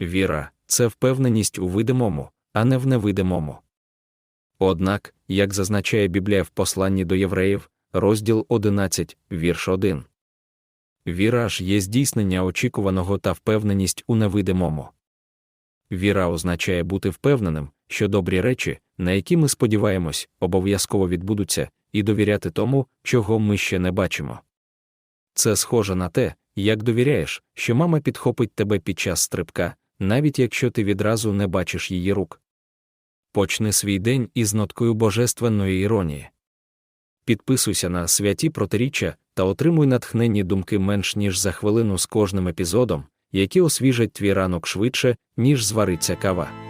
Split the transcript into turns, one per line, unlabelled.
Віра це впевненість у видимому, а не в невидимому. Однак, як зазначає Біблія в посланні до євреїв, розділ 11, вірш 1. Віра ж є здійснення очікуваного та впевненість у невидимому. Віра означає бути впевненим, що добрі речі, на які ми сподіваємось, обов'язково відбудуться, і довіряти тому, чого ми ще не бачимо. Це схоже на те, як довіряєш, що мама підхопить тебе під час стрибка, навіть якщо ти відразу не бачиш її рук. Почни свій день із ноткою божественної іронії. Підписуйся на святі протиріччя та отримуй натхненні думки менш ніж за хвилину з кожним епізодом, які освіжать твій ранок швидше, ніж звариться кава.